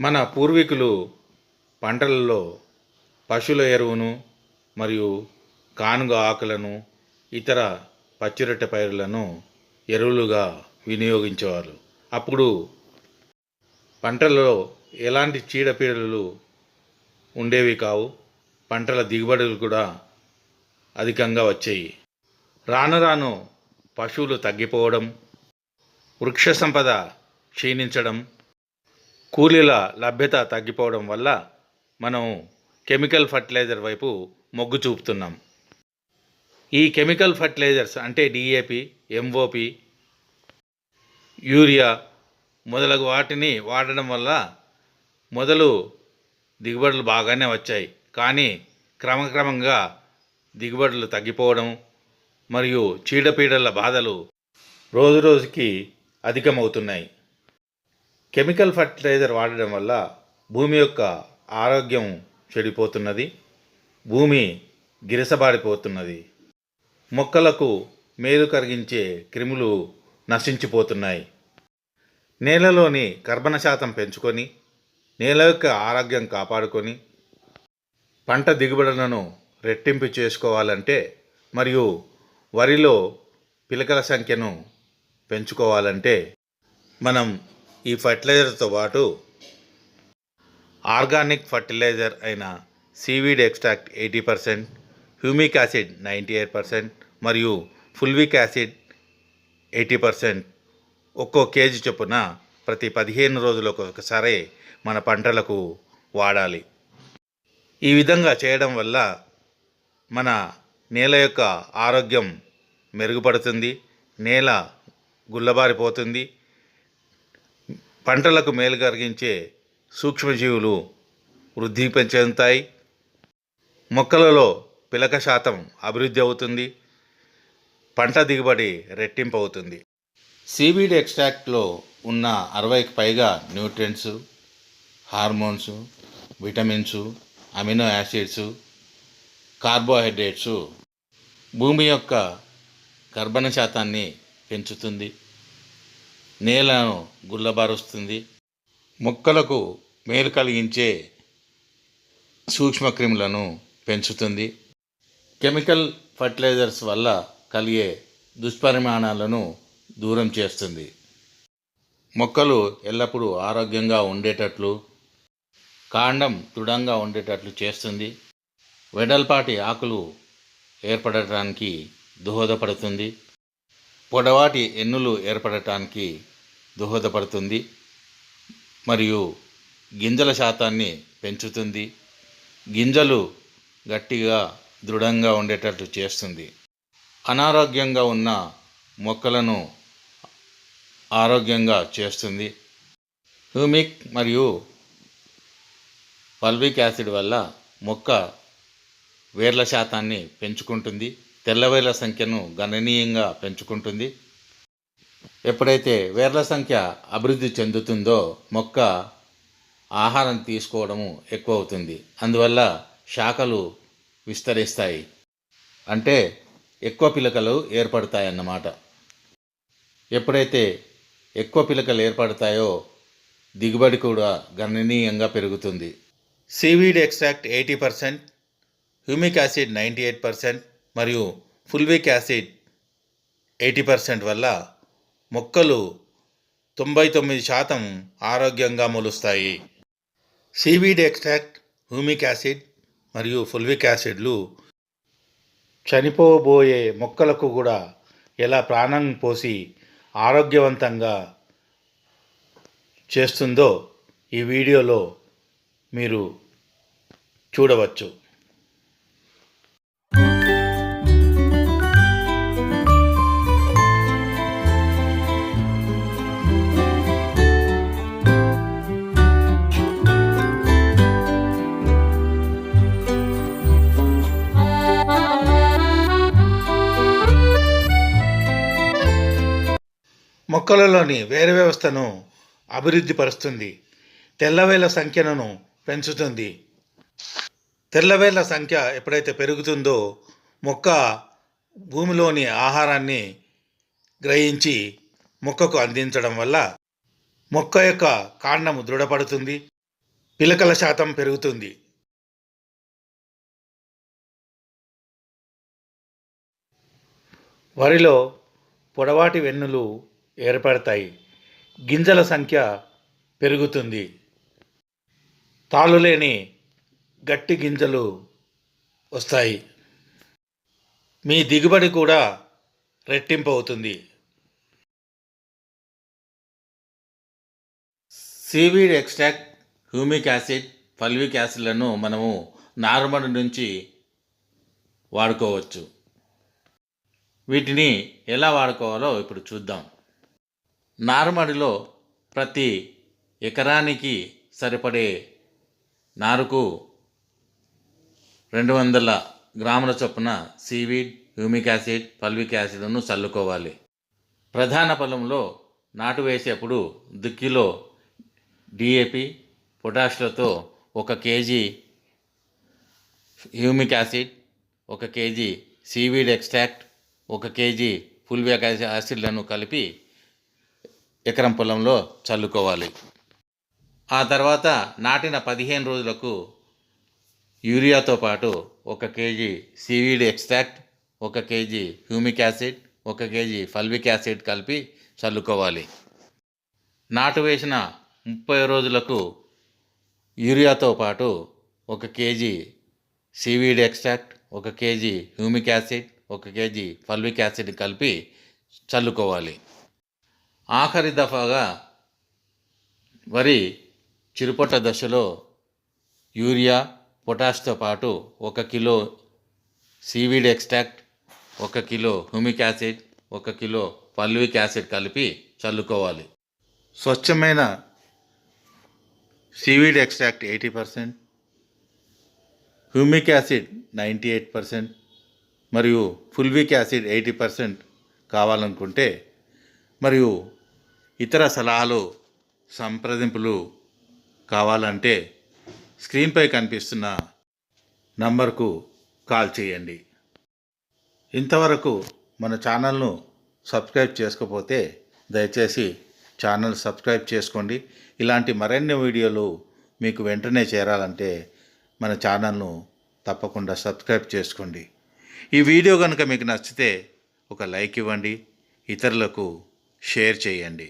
మన పూర్వీకులు పంటలలో పశువుల ఎరువును మరియు కానుగ ఆకులను ఇతర పచ్చిరొట్టె పైరులను ఎరువులుగా వినియోగించేవారు. అప్పుడు పంటలలో ఎలాంటి చీడపీడలు ఉండేవి కావు. పంటల దిగుబడులు కూడా అధికంగా వచ్చాయి. రాను రాను పశువులు తగ్గిపోవడం వృక్ష సంపద క్షీణించడం కూలీల లభ్యత తగ్గిపోవడం వల్ల మనం కెమికల్ ఫర్టిలైజర్ వైపు మొగ్గు చూపుతున్నాం. ఈ కెమికల్ ఫర్టిలైజర్స్ అంటే డిఏపి ఎంఓపి యూరియా మొదలగు వాటిని వాడడం వల్ల మొదలు దిగుబడులు బాగానే వచ్చాయి. కానీ క్రమక్రమంగా దిగుబడులు తగ్గిపోవడం మరియు చీడపీడల బాధలు రోజు రోజుకి అధికమవుతున్నాయి. కెమికల్ ఫర్టిలైజర్ వాడడం వల్ల భూమి యొక్క ఆరోగ్యం చెడిపోతున్నది భూమి గిరసబారిపోతున్నది మొక్కలకు మేలు కరిగించే క్రిములు నశించిపోతున్నాయి. నేలలోని కర్బన శాతం పెంచుకొని నేల యొక్క ఆరోగ్యం కాపాడుకొని పంట దిగుబడులను రెట్టింపు చేసుకోవాలంటే మరియు వరిలో పిలకల సంఖ్యను పెంచుకోవాలంటే మనం ఈ ఫర్టిలైజర్తో పాటు ఆర్గానిక్ ఫర్టిలైజర్ అయిన seaweed extract eighty percent humic acid ninety eight percent మరియు ఫుల్విక్ యాసిడ్ ఎయిటీ పర్సెంట్ ఒక్కో కేజీ చొప్పున ప్రతి పదిహేను రోజులకు ఒకసారి మన పంటలకు వాడాలి. ఈ విధంగా చేయడం వల్ల మన నేల యొక్క ఆరోగ్యం మెరుగుపడుతుంది నేల గుల్లబారిపోతుంది పంటలకు మేలు కలిగించే సూక్ష్మజీవులు వృద్ధి చెందుతాయి మొక్కలలో పిలక శాతం అభివృద్ధి అవుతుంది. పంట దిగుబడి రెట్టింపు అవుతుంది. సీవీడ్ ఎక్స్ట్రాక్ట్లో ఉన్న అరవైకి పైగా nutrients hormones vitamins amino acids carbohydrates భూమి యొక్క కర్బన శాతాన్ని పెంచుతుంది. నేలను గుల్లబారుస్తుంది. మొక్కలకు మేలు కలిగించే సూక్ష్మక్రిములను పెంచుతుంది. కెమికల్ ఫర్టిలైజర్స్ వల్ల కలిగే దుష్పరిమాణాలను దూరం చేస్తుంది. మొక్కలు ఎల్లప్పుడూ ఆరోగ్యంగా ఉండేటట్లు కాండం దృఢంగా ఉండేటట్లు చేస్తుంది. వెడల్పాటి ఆకులు ఏర్పడటానికి దోహదపడుతుంది. పొడవాటి ఎన్నులు ఏర్పడటానికి దోహదపడుతుంది మరియు గింజల శాతాన్ని పెంచుతుంది. గింజలు గట్టిగా దృఢంగా ఉండేటట్లు చేస్తుంది. అనారోగ్యంగా ఉన్న మొక్కలను ఆరోగ్యంగా చేస్తుంది. హ్యూమిక్ మరియు పల్విక్ యాసిడ్ వల్ల మొక్క వేర్ల శాతాన్ని పెంచుకుంటుంది. తెల్లవేల సంఖ్యను గణనీయంగా పెంచుకుంటుంది. ఎప్పుడైతే వేర్ల సంఖ్య అభివృద్ధి చెందుతుందో మొక్క ఆహారం తీసుకోవడము ఎక్కువ అవుతుంది అందువల్ల శాఖలు విస్తరిస్తాయి. అంటే ఎక్కువ పిలకలు ఏర్పడతాయన్నమాట. ఎప్పుడైతే ఎక్కువ పిలకలు ఏర్పడతాయో దిగుబడి కూడా గణనీయంగా పెరుగుతుంది. Seaweed extract eighty percent humic acid ninety eight percent మరియు ఫుల్విక్ యాసిడ్ ఎయిటీ పర్సెంట్ వల్ల మొక్కలు తొంభై తొమ్మిది శాతం ఆరోగ్యంగా మొలుస్తాయి. సీవీడ్ ఎక్స్ట్రాక్ట్ హ్యూమిక్ యాసిడ్ మరియు ఫుల్విక్ యాసిడ్లు చనిపోబోయే మొక్కలకు కూడా ఎలా ప్రాణం పోసి ఆరోగ్యవంతంగా చేస్తుందో ఈ వీడియోలో మీరు చూడవచ్చు. మొక్కలలోని వేరు వ్యవస్థను అభివృద్ధి పరుస్తుంది. తెల్లవేల సంఖ్యను పెంచుతుంది. తెల్లవేళ్ళ సంఖ్య ఎప్పుడైతే పెరుగుతుందో మొక్క భూమిలోని ఆహారాన్ని గ్రహించి మొక్కకు అందించడం వల్ల మొక్క యొక్క కాండము దృఢపడుతుంది. పిలకల శాతం పెరుగుతుంది. వరిలో పొడవాటి వెన్నులు ఏర్పడతాయి. గింజల సంఖ్య పెరుగుతుంది. తాళ్ళు లేని గట్టి గింజలు వస్తాయి. మీ దిగుబడి కూడా రెట్టింపు అవుతుంది. Seaweed extract humic acid fulvic యాసిడ్లను మనము నార్మల్ నుంచి వాడుకోవచ్చు. వీటిని ఎలా వాడుకోవాలో ఇప్పుడు చూద్దాం. నారుమడిలో ప్రతి ఎకరానికి సరిపడే నారుకు రెండు వందల గ్రాముల చొప్పున సీవీడ్ హ్యూమిక్ యాసిడ్ పల్విక్ యాసిడ్ను చల్లుకోవాలి. ప్రధాన పొలంలో నాటు వేసేప్పుడు దుక్కిలో డిఏపి పొటాష్లతో ఒక కేజీ హ్యూమిక్ యాసిడ్ ఒక కేజీ సీవీడ్ ఎక్స్ట్రాక్ట్ ఒక కేజీ ఫుల్విక్ యాసిడ్లను కలిపి ఎకరం పొలంలో చల్లుకోవాలి. ఆ తర్వాత నాటిన పదిహేను రోజులకు యూరియాతో పాటు ఒక కేజీ సీవీడ్ ఎక్స్ట్రాక్ట్ ఒక కేజీ హ్యూమిక్ యాసిడ్ ఒక కేజీ ఫల్విక్ యాసిడ్ కలిపి చల్లుకోవాలి. నాటు వేసిన ముప్పై రోజులకు యూరియాతో పాటు ఒక కేజీ సీవీడ్ ఎక్స్ట్రాక్ట్ ఒక కేజీ హ్యూమిక్ యాసిడ్ ఒక కేజీ ఫల్విక్ యాసిడ్ కలిపి చల్లుకోవాలి. ఆఖరి దఫాగా వరి చిరుపట దశలో యూరియా పొటాష్తో పాటు ఒక కిలో సీవీడ్ ఎక్స్ట్రాక్ట్ ఒక కిలో హ్యూమిక్ యాసిడ్ ఒక కిలో పల్విక్ యాసిడ్ కలిపి చల్లుకోవాలి. స్వచ్ఛమైన seaweed extract eighty percent humic acid ninety eight percent మరియు ఫుల్విక్ యాసిడ్ ఎయిటీ పర్సెంట్ కావాలనుకుంటే మరియు ఇతర సలహాలు సంప్రదింపులు కావాలంటే స్క్రీన్పై కనిపిస్తున్న నంబర్కు కాల్ చేయండి. ఇంతవరకు మన ఛానల్ను సబ్స్క్రైబ్ చేసుకోకపోతే దయచేసి ఛానల్ సబ్స్క్రైబ్ చేసుకోండి. ఇలాంటి మరిన్ని వీడియోలు మీకు వెంటనే చేరాలంటే మన ఛానల్ను తప్పకుండా సబ్స్క్రైబ్ చేసుకోండి. ఈ వీడియో కనుక మీకు నచ్చితే ఒక లైక్ ఇవ్వండి. ఇతరులకు షేర్ చేయండి.